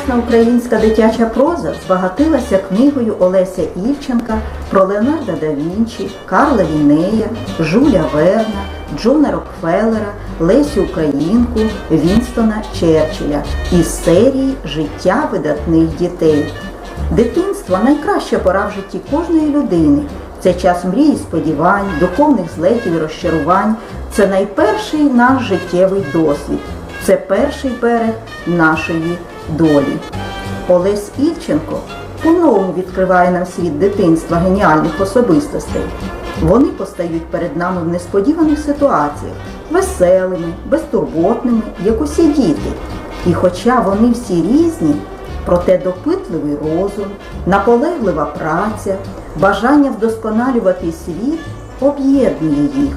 Класична українська дитяча проза збагатилася книгою Олеся Івченка про Леонардо да Вінчі, Карла Лінея, Жуля Верна, Джона Рокфеллера, Лесю Українку, Вінстона Черчилля із серії Життя видатних дітей. Дитинство найкраща пора в житті кожної людини. Це час мрій і сподівань, духовних злетів і розчарувань. Це найперший наш життєвий досвід. Це перший берег нашої долі. Олесь Івченко по-новому відкриває нам світ дитинства геніальних особистостей. Вони постають перед нами в несподіваних ситуаціях, веселими, безтурботними, як усі діти. І хоча вони всі різні, проте допитливий розум, наполеглива праця, бажання вдосконалювати світ об'єднує їх.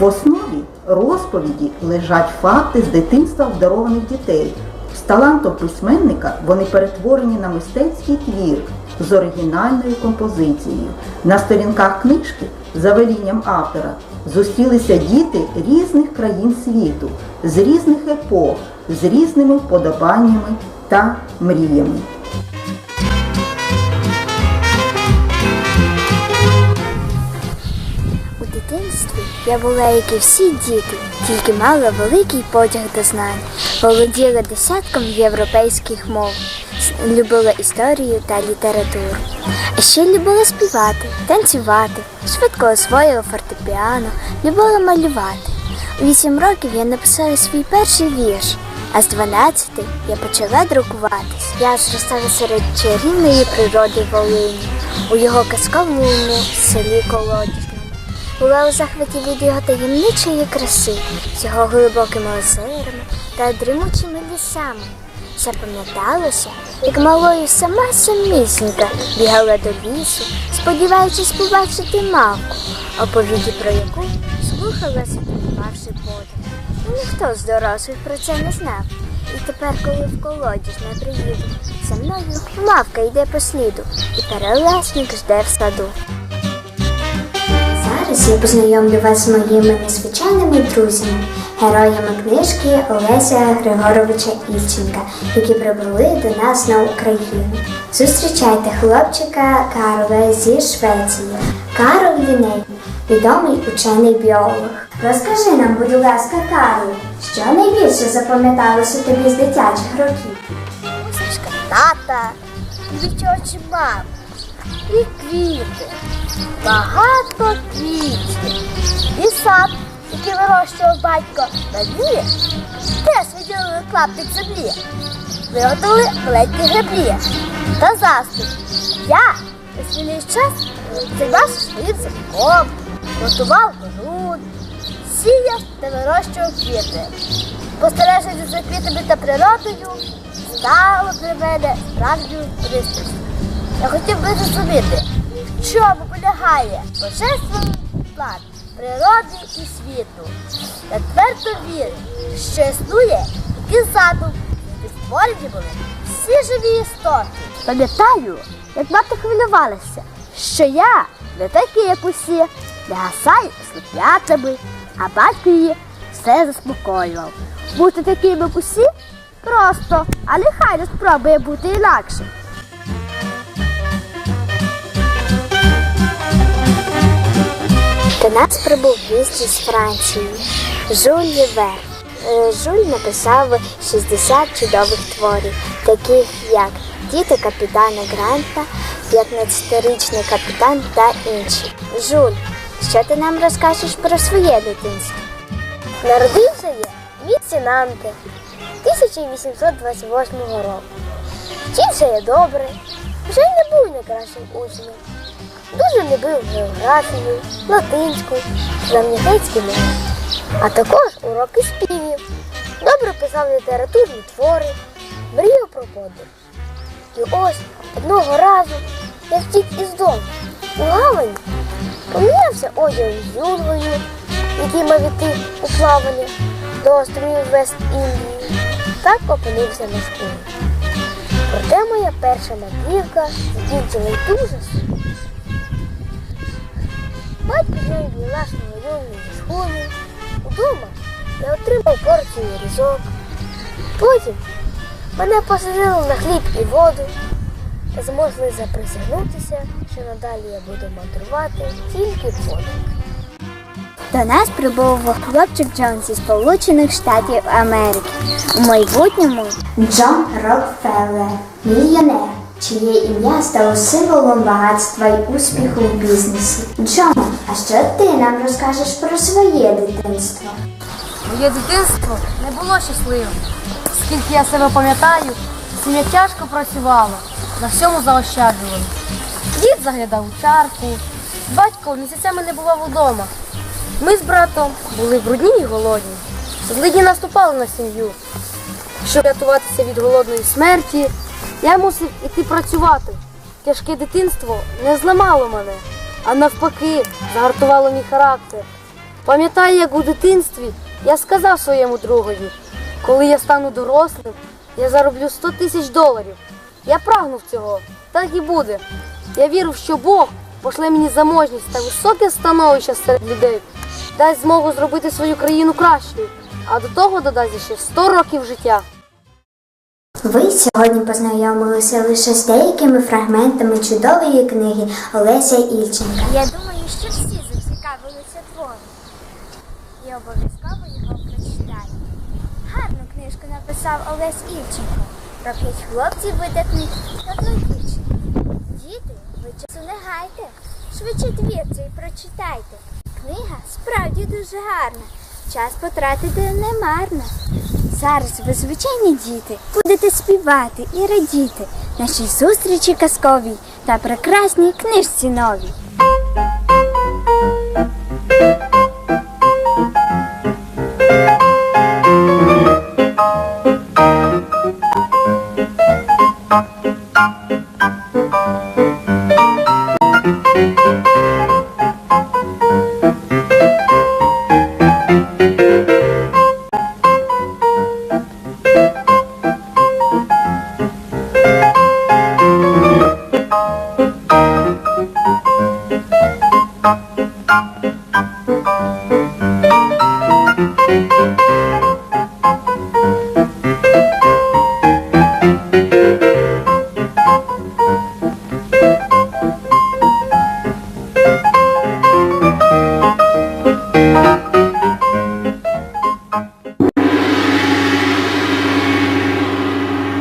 В основі розповіді лежать факти з дитинства обдарованих дітей. З талантом письменника вони перетворені на мистецький твір з оригінальною композицією. На сторінках книжки за велінням автора зустрілися діти різних країн світу, з різних епох, з різними вподобаннями та мріями. У дитинстві я була, як і всі діти, тільки мала великий потяг до знань, володіла десятком європейських мов, любила історію та літературу. А ще любила співати, танцювати, швидко освоїла фортепіано, любила малювати. У вісім років я написала свій перший вірш, а з 12 я почала друкуватись. Я зростала серед чарівної природи Волині, у його казковому селі Колодіжному. Була у захваті від його таємничої краси, з його глибокими озерами та дрімучими лісами. Запам'яталося, як малою сама самісінька бігала до лісу, сподіваючись побачити мавку, оповіді про яку слухала запівавши подих. Ніхто з дорослих про це не знав. І тепер, коли в колодіжне приїду, за мною мавка йде по сліду, і перелесник жде в саду. Я познайомлю вас з моїми незвичайними друзями, героями книжки Олеся Григоровича Ільченка, які прибули до нас на Україну. Зустрічайте хлопчика Карла зі Швеції. Карл Ліней, відомий учений біолог. Розкажи нам, будь ласка, Карло, що найбільше запам'яталося тобі з дитячих років? Тата, дівчачі мами і квіти. Багато квітів. І сад, який вирощував батько на дні, теж виділили клаптик землі. Виготовили маленькі греблі та заступ. Я у свій час займався своїм садком, готував грунт, сіяв та вирощував квіти. Спостереження за квітами та природою стало для мене справжньою пристрастю. Я хотів би зрозуміти, в чому полягає божественний план природи і світу. Я твердо вірю, що існує який задум, і створені були всі живі істоти. Пам'ятаю, як мати хвилювалася, що я не такий, як усі, не гасаю сліп'ятами, а батько її все заспокоював. Бути таким, як усі, просто, а нехай не спробує бути інакшим. До нас прибув гість із Франції Жюль Лівер. Е, Жюль написав 60 чудових творів, таких як Діти капітана Гранта, 15-річний капітан та інші. Жуль, що ти нам розкажеш про своє дитинство? Народився я в Нанте 1828 року. Вчився я добре, вже й не був найкращим учнем. Дуже любив географію, латинську, замнітецькі мови, а також уроки співів. Добре писав літературні твори, мріяв про подорож. І ось одного разу я втік із дому у гавані, помінявся одяг з юнгою, який мав іти у плавання до островів Вест-Індії, так опинився на школі. Проте моя перша мандрівка закінчилась дуже сумно. Батько білашну войовну зі шхуни. Удома я отримав порцію різок. Потім Мене посадили на хліб і воду та змусили заприсягнутися, що надалі я буду мандрувати тільки воду. До нас прибув хлопчик Джон зі Сполучених Штатів Америки. У майбутньому Джон Рокфеллер, мільйонер, чиє ім'я стало символом багатства й успіху в бізнесі. Джон, а що ти нам розкажеш про своє дитинство? Моє дитинство не було щасливим. Скільки я себе пам'ятаю, сім'я тяжко працювала, на всьому заощаджували. Дід заглядав у чарку, батько місяцями не бував удома. Ми з братом були брудні і голодні. Злидні наступали на сім'ю. Щоб рятуватися від голодної смерті, я мусив іти працювати. Тяжке дитинство не зламало мене, а навпаки, загартувало мій характер. Пам'ятаю, як у дитинстві я сказав своєму другові, коли я стану дорослим, я зароблю 100 тисяч доларів. Я прагнув цього, так і буде. Я вірив, що Бог пошле мені заможність та високе становище серед людей, дасть змогу зробити свою країну кращою, а до того додасть ще 100 років життя. Ви сьогодні познайомилися лише з деякими фрагментами чудової книги Олеся Ільченка. я думаю, що всі зацікавилися твором. І обов'язково його прочитають. Гарну книжку написав Олесь Ільченко про п'ять хлопців видатних та одну. Діти, ви часу не гайте, швидше твір цей прочитайте. Книга справді дуже гарна. Час потратити не марно. Зараз ви звичайні діти будете співати і радіти нашій зустрічі казковій та прекрасній книжці новій. Дякую.